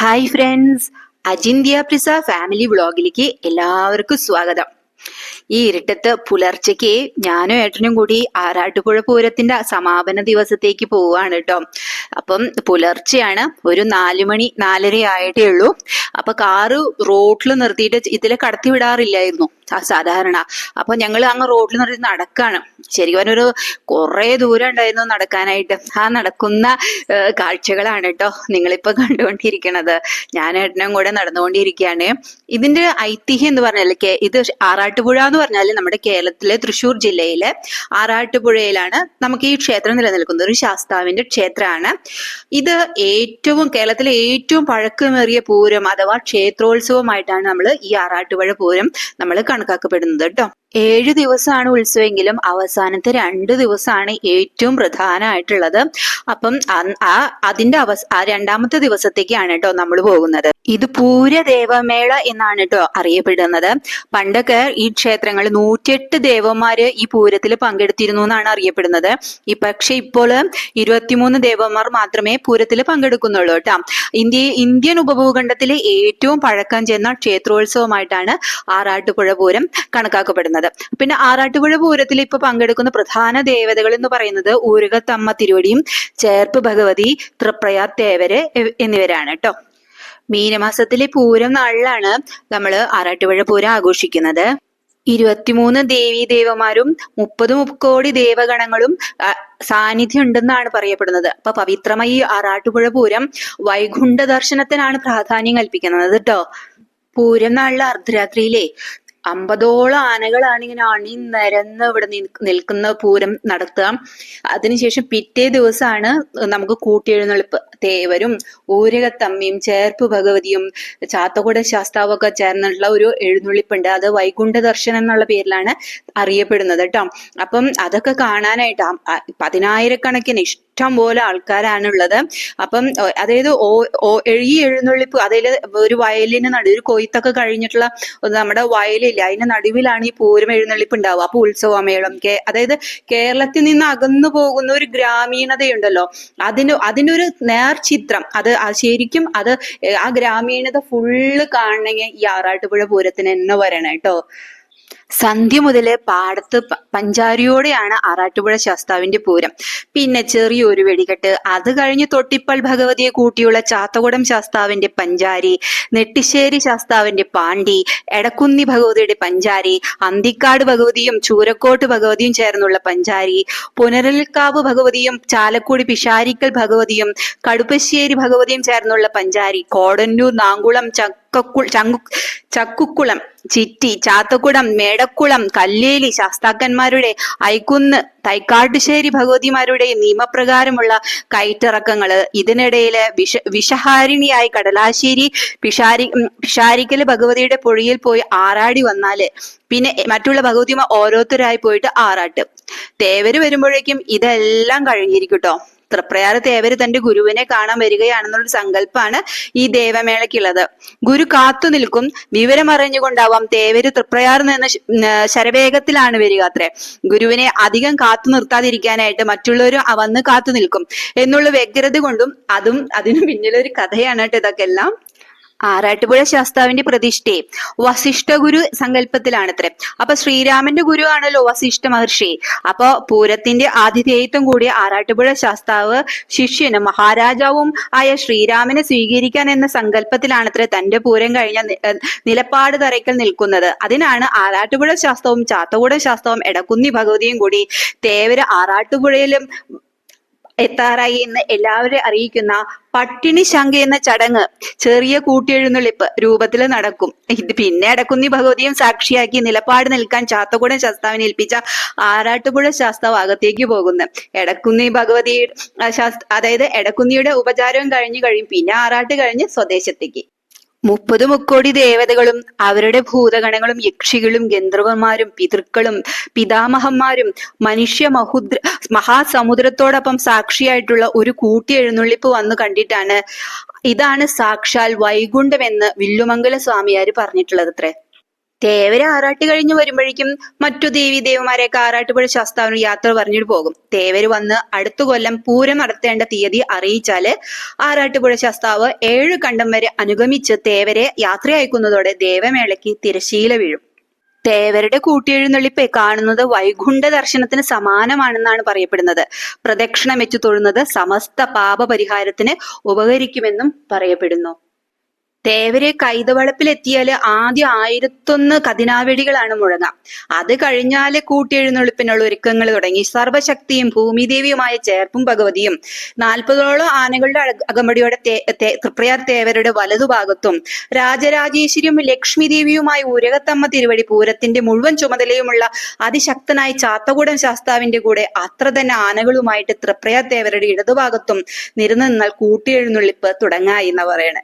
Hi friends അജിന്ത്യ പ്രിസ family വ്ളോഗിലേക്ക് എല്ലാവർക്കും സ്വാഗതം. ഈ ഇരുട്ടത്ത് പുലർച്ചയ്ക്ക് ഞാനും ഏട്ടനും കൂടി ആറാട്ടുപുഴ പൂരത്തിന്റെ സമാപന ദിവസത്തേക്ക് പോവാണ് കേട്ടോ. അപ്പം പുലർച്ചെയാണ് ഒരു നാല് മണി നാലര ആയിട്ടേ ഉള്ളൂ. അപ്പൊ കാറ് റോഡിൽ നിർത്തിയിട്ട് ഇതിലെ കടത്തി വിടാറില്ലായിരുന്നു. സാധാരണ. അപ്പൊ ഞങ്ങൾ അങ്ങ് റോഡിൽ നിന്ന് നടക്കാണ്. ശരിക്കും ഒരു കുറെ ദൂരം ഉണ്ടായിരുന്നു നടക്കാനായിട്ട്. ആ നടക്കുന്ന കാഴ്ചകളാണ് കേട്ടോ നിങ്ങളിപ്പോ കണ്ടുകൊണ്ടിരിക്കണത്. ഞാൻ ഏട്ടനും കൂടെ നടന്നുകൊണ്ടിരിക്കുകയാണ് ഇതിന്റെ ഐതിഹ്യം എന്ന് പറഞ്ഞാൽ ഇത് ആറാട്ടുപുഴ എന്ന് പറഞ്ഞാൽ നമ്മുടെ കേരളത്തിലെ തൃശ്ശൂർ ജില്ലയിലെ ആറാട്ടുപുഴയിലാണ് നമുക്ക് ഈ ക്ഷേത്രം നിലനിൽക്കുന്നത്. ഒരു ശാസ്താവിന്റെ ക്ഷേത്രമാണ്. ഇത് ഏറ്റവും കേരളത്തിലെ ഏറ്റവും പഴക്കമേറിയ പൂരം അഥവാ ക്ഷേത്രോത്സവമായിട്ടാണ് നമ്മൾ ഈ ആറാട്ടുപുഴ പൂരം നമ്മൾ കണക്കാക്കപ്പെടുന്നത് കേട്ടോ. ഏഴു ദിവസമാണ് ഉത്സവമെങ്കിലും അവസാനത്തെ രണ്ട് ദിവസമാണ് ഏറ്റവും പ്രധാനമായിട്ടുള്ളത്. അപ്പം ആ അതിന്റെ അവസ ആ രണ്ടാമത്തെ ദിവസത്തേക്കാണ് കേട്ടോ നമ്മൾ പോകുന്നത്. ഇത് പൂര ദേവമേള എന്നാണ് കേട്ടോ അറിയപ്പെടുന്നത്. പണ്ടൊക്കെ ഈ ക്ഷേത്രങ്ങൾ നൂറ്റിയെട്ട് ദേവന്മാര് ഈ പൂരത്തിൽ പങ്കെടുത്തിരുന്നു എന്നാണ് അറിയപ്പെടുന്നത്. ഈ പക്ഷെ ഇപ്പോൾ ഇരുപത്തിമൂന്ന് ദേവന്മാർ മാത്രമേ പൂരത്തിൽ പങ്കെടുക്കുന്നുള്ളൂ കേട്ടോ. ഇന്ത്യ ഇന്ത്യൻ ഉപഭൂഖണ്ഡത്തിലെ ഏറ്റവും പഴക്കം ചെന്ന ക്ഷേത്രോത്സവമായിട്ടാണ് ആറാട്ടുപുഴ പൂരം കണക്കാക്കപ്പെടുന്നത്. പിന്നെ ആറാട്ടുപുഴ പൂരത്തിൽ ഇപ്പൊ പങ്കെടുക്കുന്ന പ്രധാന ദേവതകൾ എന്ന് പറയുന്നത് ഊരകത്തമ്മ തിരുവടിയും ചേർപ്പ് ഭഗവതി തൃപ്രയാർ തേവര് എന്നിവരാണ് കേട്ടോ മീനമാസത്തിലെ പൂരം നാളിലാണ് നമ്മൾ ആറാട്ടുപുഴ പൂരം ആഘോഷിക്കുന്നത്. ഇരുപത്തിമൂന്ന് ദേവീ ദേവന്മാരും മുപ്പത് മുക്കോടി ദേവഗണങ്ങളും സാന്നിധ്യം ഉണ്ടെന്നാണ് പറയപ്പെടുന്നത്. അപ്പൊ പവിത്രമായി ആറാട്ടുപുഴ പൂരം വൈകുണ്ഠ ദർശനത്തിനാണ് പ്രാധാന്യം കൽപ്പിക്കുന്നത് കേട്ടോ പൂരം നാളിലെ അർദ്ധരാത്രിയിലെ അമ്പതോളം ആനകളാണ് ഇങ്ങനെ അണിനിരന്ന് ഇവിടെ നിൽ- നിൽക്കുന്ന പൂരം നടത്തുക. അതിനുശേഷം പിറ്റേ ദിവസമാണ് നമുക്ക് കൂട്ടിയെഴുന്നള്ളിപ്പ് തേവരും ഊരകത്തമ്മിയും ചേർപ്പ് ഭഗവതിയും ചാത്തകുട ശാസ്താവും ഒക്കെ ചേർന്നുള്ള ഒരു എഴുന്നള്ളിപ്പുണ്ട്. അത് വൈകുണ്ഠ ദർശനം എന്നുള്ള പേരിലാണ് അറിയപ്പെടുന്നത് കേട്ടോ. അപ്പം അതൊക്കെ കാണാനായിട്ട് പതിനായിരക്കണക്കിന് ഇഷ്ടം പോലെ ആൾക്കാരാണുള്ളത്. അപ്പം അതായത് ഓ- ഈ എഴുന്നള്ളിപ്പ് അതിൽ ഒരു വയലിന് നടുവിൽ ഒരു കൊയ്ത്തൊക്കെ കഴിഞ്ഞിട്ടുള്ള ഒരു നമ്മുടെ വയലില്ല അതിന്റെ നടുവിലാണ് ഈ പൂരം എഴുന്നള്ളിപ്പ് ഉണ്ടാവുക അപ്പൊ ഉത്സവമേളം കേ അതായത് കേരളത്തിൽ നിന്ന് അകന്നു പോകുന്ന ഒരു ഗ്രാമീണതയുണ്ടല്ലോ. അതിന് അതിനൊരു നേർചിത്രം അത് ശരിക്കും അത് ആ ഗ്രാമീണത ഫുള്ള് കാണണമെങ്കിൽ ഈ ആറാട്ടുപുഴ പൂരത്തിന് തന്നെ വരണം കേട്ടോ. സന്ധ്യ മുതൽ പാടത്ത് പഞ്ചാരിയോടെയാണ് ആറാട്ടുപുഴ ശാസ്താവിന്റെ പൂരം. പിന്നെ ചെറിയൊരു വെടികെട്ട് അത് കഴിഞ്ഞ് തൊട്ടിപ്പൽ ഭഗവതിയെ കൂട്ടിയുള്ള ചാത്തകുടം ശാസ്താവിന്റെ പഞ്ചാരി നെട്ടിശ്ശേരി ശാസ്താവിന്റെ പാണ്ടി എടക്കുന്നി ഭഗവതിയുടെ പഞ്ചാരി അന്തിക്കാട് ഭഗവതിയും ചൂരക്കോട്ട് ഭഗവതിയും ചേർന്നുള്ള പഞ്ചാരി പുനരൽക്കാവ് ഭഗവതിയും ചാലക്കുടി പിഷാരിക്കൽ ഭഗവതിയും കടുപ്പശ്ശേരി ഭഗവതിയും ചേർന്നുള്ള പഞ്ചാരി കോടന്നൂർ നാങ്കുളം ചക്കക്കു ചങ്കു ചക്കുക്കുളം ചിറ്റി ചാത്തക്കുളം മേടക്കുളം കല്ലേലി ശാസ്താക്കന്മാരുടെ ഐക്കുന്ന് തൈക്കാട്ടുശ്ശേരി ഭഗവതിമാരുടെ നിയമപ്രകാരമുള്ള കയറ്റിറക്കങ്ങൾ. ഇതിനിടയിൽ വിഷ വിഷഹാരിണിയായി കടലാശ്ശേരി പിഷാരി പിഷാരിക്കൽ ഭഗവതിയുടെ പുഴയിൽ പോയി ആറാടി വന്നാൽ പിന്നെ മറ്റുള്ള ഭഗവതിമാർ ഓരോരുത്തരായി പോയിട്ട് ആറാട്ട്. തേവര് വരുമ്പോഴേക്കും ഇതെല്ലാം കഴിഞ്ഞിരിക്കും കേട്ടോ തൃപ്രയാറ് ദേവർ തന്റെ ഗുരുവിനെ കാണാൻ വരികയാണെന്നുള്ള സങ്കല്പമാണ് ഈ ദേവമേളയ്ക്കുള്ളത്. ഗുരു കാത്തു നിൽക്കും. വിവരം അറിഞ്ഞുകൊണ്ടാവാം തേവര് തൃപ്രയാർ നിന്ന് ശരവേഗത്തിലാണ് വരിക അത്രേ. ഗുരുവിനെ അധികം കാത്തു നിർത്താതിരിക്കാനായിട്ട് മറ്റുള്ളവരും വന്ന് കാത്തു നിൽക്കും. എന്നുള്ള വ്യഗ്രത കൊണ്ടും അതും അതിനു പിന്നിലൊരു കഥയാണ് കേട്ടോ ഇതൊക്കെ എല്ലാം ആറാട്ടുപുഴ ശാസ്താവിന്റെ പ്രതിഷ്ഠയെ വസിഷ്ഠ ഗുരു സങ്കല്പത്തിലാണത്രേ. അപ്പൊ ശ്രീരാമന്റെ ഗുരു ആണല്ലോ വസിഷ്ഠ മഹർഷി. അപ്പൊ പൂരത്തിന്റെ ആതിഥേയത്വം കൂടി ആറാട്ടുപുഴ ശാസ്താവ് ശിഷ്യനും മഹാരാജാവും ആയ ശ്രീരാമനെ സ്വീകരിക്കാൻ എന്ന സങ്കല്പത്തിലാണത്രേ തന്റെ പൂരം കഴിഞ്ഞ നിലപാട് തറയ്ക്കൽ നിൽക്കുന്നത്. അതിനാണ് ആറാട്ടുപുഴ ശാസ്ത്രവും ചാത്തകുട ശാസ്ത്രവും എടക്കുന്നി ഭഗവതിയും കൂടി തേവര ആറാട്ടുപുഴയിലും എത്താറായി എന്ന് എല്ലാവരെയും അറിയിക്കുന്ന പട്ടിണി ശങ്ക എന്ന ചടങ്ങ് ചെറിയ കൂട്ടിയെഴുന്നള്ളിപ്പ് രൂപത്തിൽ നടക്കും. ഇത് പിന്നെ അടക്കുന്നി ഭഗവതിയും സാക്ഷിയാക്കി നിലപാട് നിൽക്കാൻ ചാത്തകുടം ശാസ്താവിനെ ഏൽപ്പിച്ച ആറാട്ടുപുഴ ശാസ്താവ് അകത്തേക്ക് പോകുന്നു. എടക്കുന്നി ഭഗവതി അതായത് എടക്കുന്നിയുടെ ഉപചാരവും കഴിഞ്ഞു കഴിയും. പിന്നെ ആറാട്ട് കഴിഞ്ഞ് സ്വദേശത്തേക്ക്. മുപ്പത് മുക്കോടി ദേവതകളും അവരുടെ ഭൂതഗണങ്ങളും യക്ഷികളും ഗന്ധർവന്മാരും പിതൃക്കളും പിതാമഹന്മാരും മനുഷ്യ മഹുദ്ര മഹാസമുദ്രത്തോടൊപ്പം സാക്ഷിയായിട്ടുള്ള ഒരു കൂട്ടി എഴുന്നള്ളിപ്പ് വന്നു കണ്ടിട്ടാണ് ഇതാണ് സാക്ഷാൽ വൈകുണ്ഠമെന്ന് വില്ലുമംഗല സ്വാമിയാര് പറഞ്ഞിട്ടുള്ളത് അത്രേ തേവര് ആറാട്ട് കഴിഞ്ഞ് വരുമ്പോഴേക്കും മറ്റു ദേവി ദേവന്മാരെയൊക്കെ ആറാട്ടുപുഴ ശാസ്താവിന് യാത്ര പറഞ്ഞിട്ട് പോകും. തേവര് വന്ന് അടുത്ത കൊല്ലം പൂരം നടത്തേണ്ട തീയതി അറിയിച്ചാൽ ആറാട്ടുപുഴ ശാസ്താവ് ഏഴ് കണ്ടം വരെ അനുഗമിച്ച് തേവരെ യാത്രയയക്കുന്നതോടെ ദേവമേളയ്ക്ക് തിരശീല വീഴും. തേവരുടെ കൂട്ടിയെഴുന്നള്ളിപ്പെ കാണുന്നത് വൈകുണ്ഠ ദർശനത്തിന് സമാനമാണെന്നാണ് പറയപ്പെടുന്നത്. പ്രദക്ഷിണം വെച്ചു തൊഴുന്നത് സമസ്ത പാപപരിഹാരത്തിന് ഉപകരിക്കുമെന്നും പറയപ്പെടുന്നു. തേവരെ കൈതവളപ്പിലെത്തിയാൽ ആദ്യം ആയിരത്തൊന്ന് കതിനാവെടികളാണ് മുഴങ്ങാം. അത് കഴിഞ്ഞാൽ കൂട്ടിയെഴുന്നള്ളിപ്പിനുള്ള ഒരുക്കങ്ങൾ തുടങ്ങി. സർവശക്തിയും ഭൂമിദേവിയുമായ ചേർപ്പും ഭഗവതിയും നാൽപ്പതോളം ആനകളുടെ അകമ്പടിയോടെ തൃപ്രയാർ തേവരുടെ വലതുഭാഗത്തും രാജരാജേശ്വരിയും ലക്ഷ്മി ദേവിയുമായ ഉരകത്തമ്മ തിരുവടി പൂരത്തിന്റെ മുഴുവൻ ചുമതലയുമുള്ള അതിശക്തനായ ചാത്തകൂടൻ ശാസ്താവിന്റെ കൂടെ അത്ര തന്നെ ആനകളുമായിട്ട് തൃപ്രയാർ തേവരുടെ ഇടതുഭാഗത്തും നിരനിന്നാൽ കൂട്ടിയെഴുന്നള്ളിപ്പ് തുടങ്ങായി എന്ന് പറയണേ.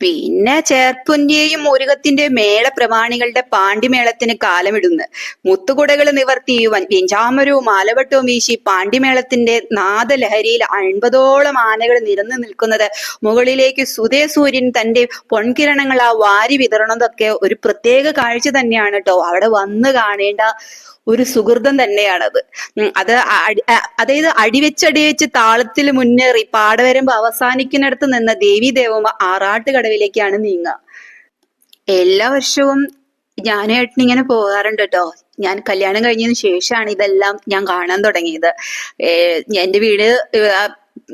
പിന്നെ ചേർപ്പുന്റെയും മൂരുകത്തിന്റെ മേള പ്രമാണികളുടെ പാണ്ടിമേളത്തിന് കാലമിടുന്നു. മുത്തുകുടകൾ നിവർത്തി വെഞ്ചാമരവും ആലവട്ടവും വീശി പാണ്ടിമേളത്തിന്റെ നാദലഹരിയിൽ അൻപതോളം ആനകൾ നിരന്നു നിൽക്കുന്നത് മുകളിലേക്ക് സുതേസൂര്യൻ തന്റെ പൊൺകിരണങ്ങൾ ആ വാരി വിതറണതൊക്കെ ഒരു പ്രത്യേക കാഴ്ച തന്നെയാണ് കേട്ടോ അവിടെ വന്ന് കാണേണ്ട ഒരു സുഹൃതം തന്നെയാണത്. അത് അതായത് അടിവെച്ചടിവെച്ച് താളത്തിൽ മുന്നേറി പാടവരമ്പ് അവസാനിക്കുന്നിടത്ത് നിന്ന് ദേവി ദേവമ്മ ആറാട്ട് കടവിലേക്കാണ് നീങ്ങുക. എല്ലാ വർഷവും ഞാനായിട്ട് ഇങ്ങനെ പോകാറുണ്ട് കേട്ടോ ഞാൻ കല്യാണം കഴിഞ്ഞതിന് ശേഷമാണ് ഇതെല്ലാം ഞാൻ കാണാൻ തുടങ്ങിയത്. എന്റെ വീട്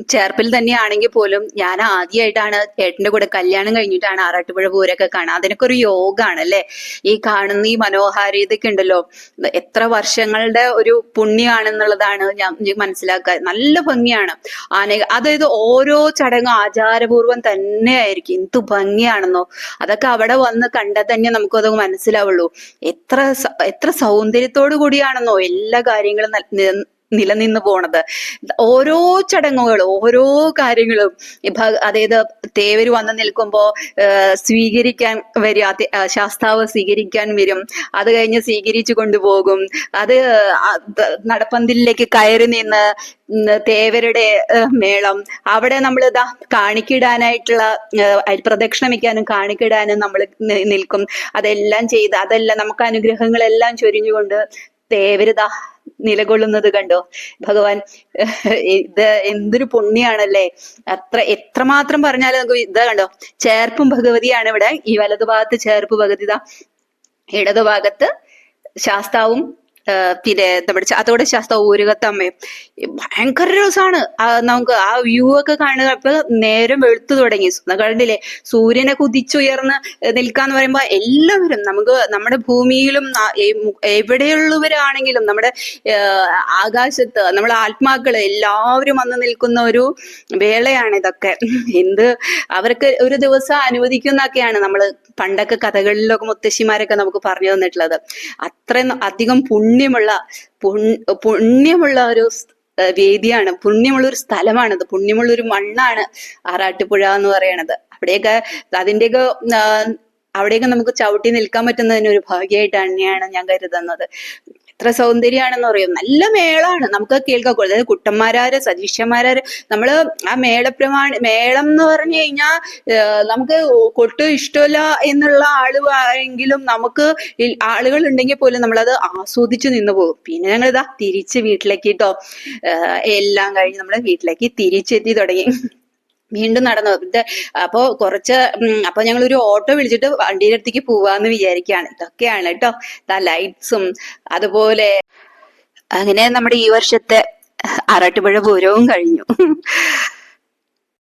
ചേർപ്പിൽ തന്നെയാണെങ്കിൽ പോലും ഞാൻ ആദ്യമായിട്ടാണ് ഏട്ടന്റെ കൂടെ കല്യാണം കഴിഞ്ഞിട്ടാണ് ആറാട്ടുപുഴ പൂരൊക്കെ കാണുക അതിനൊക്കെ ഒരു യോഗമാണ് അല്ലെ ഈ കാണുന്ന ഈ മനോഹാരിതയൊക്കെ ഉണ്ടല്ലോ. എത്ര വർഷങ്ങളുടെ ഒരു പുണ്യമാണെന്നുള്ളതാണ് ഞാൻ മനസ്സിലാക്കുക. നല്ല ഭംഗിയാണ്. ആന അതായത് ഓരോ ചടങ്ങും ആചാരപൂർവം തന്നെ ആയിരിക്കും. എന്ത് ഭംഗിയാണെന്നോ. അതൊക്കെ അവിടെ വന്ന് കണ്ടാൽ തന്നെ നമുക്കത് മനസ്സിലാവുള്ളൂ. എത്ര എത്ര സൗന്ദര്യത്തോടു കൂടിയാണെന്നോ എല്ലാ കാര്യങ്ങളും നിലനിന്ന് പോണത്. ഓരോ ചടങ്ങുകളും ഓരോ കാര്യങ്ങളും. അതായത് തേവര് വന്ന് നിൽക്കുമ്പോ സ്വീകരിക്കാൻ വരിക ശാസ്താവ് സ്വീകരിക്കാൻ വരും. അത് കഴിഞ്ഞ് സ്വീകരിച്ചു കൊണ്ടുപോകും. അത് നടപ്പന്തിലേക്ക് കയറി നിന്ന് തേവരുടെ മേളം. അവിടെ നമ്മൾ ഇതാ കാണിക്കിടാനായിട്ടുള്ള പ്രദക്ഷിണം വയ്ക്കാനും കാണിക്കിടാനും നമ്മൾ നിൽക്കും. അതെല്ലാം ചെയ്ത് അതെല്ലാം നമുക്ക് അനുഗ്രഹങ്ങളെല്ലാം ചൊരിഞ്ഞുകൊണ്ട് തേവരിതാ നിലകൊള്ളുന്നത് കണ്ടോ? ഭഗവാൻ ഇത് എന്തൊരു പുണ്യാണല്ലേ? അത്ര എത്രമാത്രം പറഞ്ഞാലും നമുക്ക് ഇതാ കണ്ടോ? ചേർപ്പും ഭഗവതിയാണ് ഇവിടെ. ഈ വലതുഭാഗത്ത് ചേർപ്പ് ഭഗവതി ഇതാ ഇടതുഭാഗത്ത് ശാസ്താവും പിന്നെ നമ്മുടെ അതോടെ ശാസ്ത്ര ഊരുകത്തമ്മയും ഭയങ്കര രസമാണ് നമുക്ക് ആ വ്യൂ ഒക്കെ കാണുക ഇപ്പൊ നേരം വെളുത്തു തുടങ്ങി. കണ്ടില്ലേ? സൂര്യനെ കുതിച്ചുയർന്ന് നിൽക്കാന്ന് പറയുമ്പോൾ എല്ലാവരും നമുക്ക് നമ്മുടെ ഭൂമിയിലും എവിടെയുള്ളവരാണെങ്കിലും നമ്മുടെ ആകാശത്ത് നമ്മളെ ആത്മാക്കൾ എല്ലാവരും വന്ന് നിൽക്കുന്ന ഒരു വേളയാണ് ഇതൊക്കെ. എന്ത്? അവർക്ക് ഒരു ദിവസം അനുവദിക്കുന്നൊക്കെയാണ് നമ്മൾ പണ്ടൊക്കെ കഥകളിലൊക്കെ മുത്തശ്ശിമാരൊക്കെ നമുക്ക് പറഞ്ഞു തന്നിട്ടുള്ളത്. അത്രയും അധികം പുണ്യമുള്ള പുണ്യമുള്ള ഒരു വേദിയാണ് പുണ്യമുള്ള ഒരു സ്ഥലമാണത്. പുണ്യമുള്ള ഒരു മണ്ണാണ് ആറാട്ടുപുഴ എന്ന് പറയണത്. അവിടെയൊക്കെ അതിന്റെയൊക്കെ അവിടെയൊക്കെ നമുക്ക് ചവിട്ടി നിൽക്കാൻ പറ്റുന്നതിന് ഒരു ഭാഗ്യമായിട്ട് തന്നെയാണ് ഞാൻ കരുതുന്നത്. എത്ര സൗന്ദര്യമാണെന്ന് പറയും നല്ല മേളാണ്. നമുക്ക് കേൾക്കാൻ അതായത് കുട്ടന്മാരാര് സതീശന്മാരാര് നമ്മൾ ആ മേളപ്രമാണ മേളം എന്ന് പറഞ്ഞു കഴിഞ്ഞാൽ നമുക്ക് കൊട്ടും ഇഷ്ടമില്ല എന്നുള്ള ആൾ എങ്കിലും നമുക്ക് ആളുകൾ ഉണ്ടെങ്കിൽ പോലും നമ്മളത് ആസ്വദിച്ചു നിന്ന് പോകും. പിന്നെ ഞങ്ങൾ ഇതാ തിരിച്ച് വീട്ടിലേക്ക് കേട്ടോ എല്ലാം കഴിഞ്ഞ് നമ്മൾ വീട്ടിലേക്ക് തിരിച്ചെത്തി തുടങ്ങി. വീണ്ടും നടന്നു. അപ്പോൾ അപ്പോ കുറച്ച് അപ്പോൾ അപ്പൊ ഞങ്ങൾ ഒരു ഓട്ടോ വിളിച്ചിട്ട് വണ്ടിയുടെ അടുത്തേക്ക് പോവാന്ന് വിചാരിക്കുകയാണ് ഇതൊക്കെയാണ് കേട്ടോ. ദ ലൈറ്റ്സും അതുപോലെ അങ്ങനെ നമ്മുടെ ഈ വർഷത്തെ ആറാട്ടുപുഴ പൂരവും കഴിഞ്ഞു.